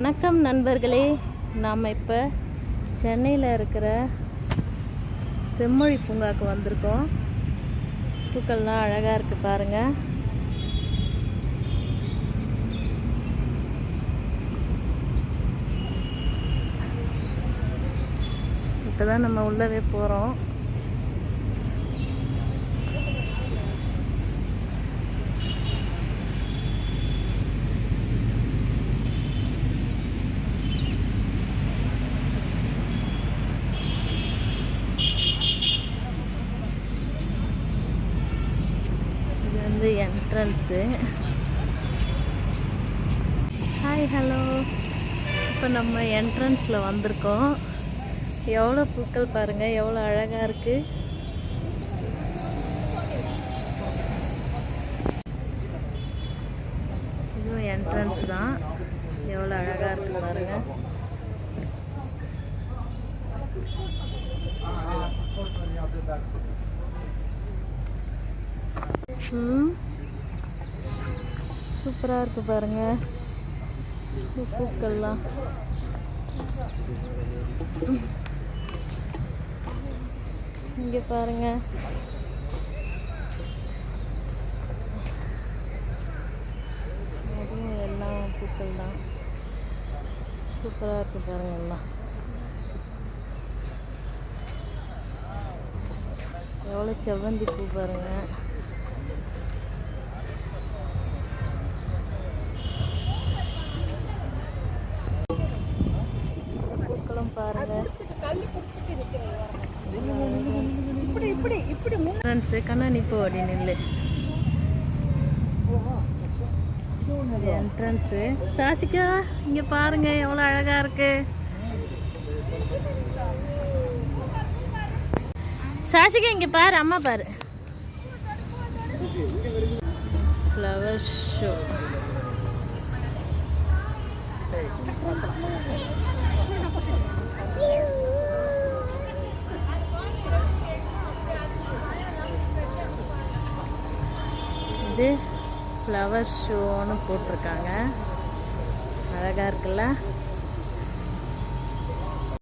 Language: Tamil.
வணக்கம் நண்பர்களே. நாம் இப்போ சென்னையில் இருக்கிற செம்மொழி பூங்காவுக்கு வந்திருக்கோம். பூக்கள்லாம் அழகாக இருக்குது பாருங்கள் இப்போ தான் நம்ம உள்ளவே போகிறோம் இது வந்து என்ட்ரன்ஸு ஹாய் ஹலோ இப்போ நம்ம என்ட்ரன்ஸில் வந்திருக்கோம். எவ்வளோ பூக்கள் பாருங்கள் எவ்வளோ அழகாக இருக்குது இதுவும் என்ட்ரன்ஸ் தான். எவ்வளோ அழகாக இருக்குது பாருங்கள் சூப்பராக இருக்குது பாருங்க. பூக்கள்லாம். இங்கே பாருங்க. அதுவும் எல்லாம் பூக்கள் தான் சூப்பராக இருக்குது பாருங்க எல்லாம். எவ்வளோ செவ்வந்தி பூ பாருங்கள் பூக்களும் பாருங்க ஃப்ரெண்ட்ஸு கண்ணாணி போ அப்படி நில்லு. என்ட்ரன்ஸு சாசிகா இங்கே பாருங்க எவ்வளோ அழகா இருக்கு. சாசிகா இங்கே பாரு அம்மா பாரு. ஃப்ளவர் ஷோ வந்து ஃப்ளவர் ஷோன்னு போட்டிருக்காங்க. அழகாக இருக்குல்ல?